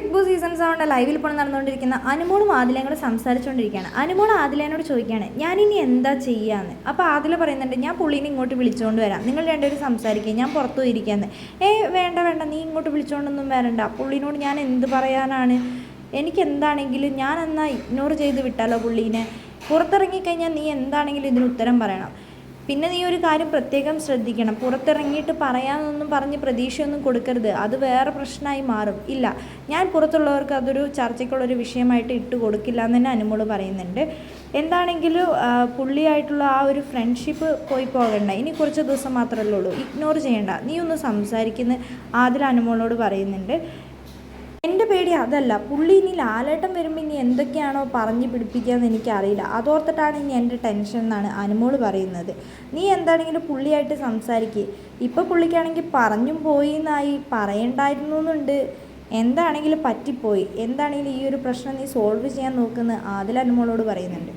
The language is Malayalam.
ബിഗ് ബോസ് സീസൺ സെവന്റെ ലൈവിൽ ഇപ്പോൾ നടന്നുകൊണ്ടിരിക്കുന്ന അനുമോളും ആദിലയും കൂടെ സംസാരിച്ചുകൊണ്ടിരിക്കുകയാണ് അനുമോൾ ആദിലേനോട് ചോദിക്കുകയാണ് ഞാൻ ഇനി എന്താ ചെയ്യാന്ന്? അപ്പോൾ ആദില പറയുന്നുണ്ട് ഞാൻ പുള്ളീനെ ഇങ്ങോട്ട് വിളിച്ചുകൊണ്ട് വരാം. നിങ്ങൾ രണ്ടുപേരും സംസാരിക്കുക ഞാൻ പുറത്തു ഇരിക്കാന്ന് ഏ വേണ്ട വേണ്ട നീ ഇങ്ങോട്ട് വിളിച്ചുകൊണ്ടൊന്നും വരണ്ട. പുള്ളീനോട് ഞാൻ എന്ത് പറയാനാണ്? എനിക്ക് എന്താണെങ്കിലും ഞാൻ എന്നാ ഇഗ്നോർ ചെയ്ത് വിട്ടാലോ പുള്ളീനെ? പുറത്തിറങ്ങിക്കഴിഞ്ഞാൽ നീ എന്താണെങ്കിലും ഇതിന് ഉത്തരം പറയണം. പിന്നെ നീ ഒരു കാര്യം പ്രത്യേകം ശ്രദ്ധിക്കണം. പുറത്തിറങ്ങിയിട്ട് പറയാമെന്നൊന്നും പറഞ്ഞ് പ്രതീക്ഷയൊന്നും കൊടുക്കരുത്. അത് വേറെ പ്രശ്നമായി മാറും. ഇല്ല ഞാൻ പുറത്തുള്ളവർക്ക് അതൊരു ചർച്ചയ്ക്കുള്ളൊരു വിഷയമായിട്ട് ഇട്ട് കൊടുക്കില്ല എന്ന് തന്നെ അനുമോൾ പറയുന്നുണ്ട്. എന്താണെങ്കിലും പുള്ളിയായിട്ടുള്ള ആ ഒരു ഫ്രണ്ട്ഷിപ്പ് പോയി പോകണ്ട. ഇനി കുറച്ച് ദിവസം മാത്രമല്ലേ ഉള്ളൂ. ഇഗ്നോർ ചെയ്യണ്ട. നീ ഒന്ന് സംസാരിക്കുന്ന ആദിൽ അനുമോളോട് പറയുന്നുണ്ട്. എന്റെ പേടി അതല്ല. പുള്ളി ഇനി ലാലേട്ടം വരുമ്പോൾ ഇനി എന്തൊക്കെയാണോ പറഞ്ഞ് പിടിപ്പിക്കുകയെന്ന് എനിക്കറിയില്ല. അതോർത്തിട്ടാണ് ഇനി എന്റെ ടെൻഷൻ എന്നാണ് അനുമോൾ പറയുന്നത്. നീ എന്താണെങ്കിലും പുള്ളിയായിട്ട് സംസാരിക്കുക ഇപ്പോൾ പുള്ളിക്കാണെങ്കിൽ പറഞ്ഞും പോയി എന്നായി പറയണ്ടായിരുന്നു എന്നുണ്ട് എന്താണെങ്കിലും പറ്റിപ്പോയി. എന്താണെങ്കിലും ഈ ഒരു പ്രശ്നം നീ സോൾവ് ചെയ്യാൻ നോക്കുന്ന ആദിൽ അനുമോളോട് പറയുന്നുണ്ട്.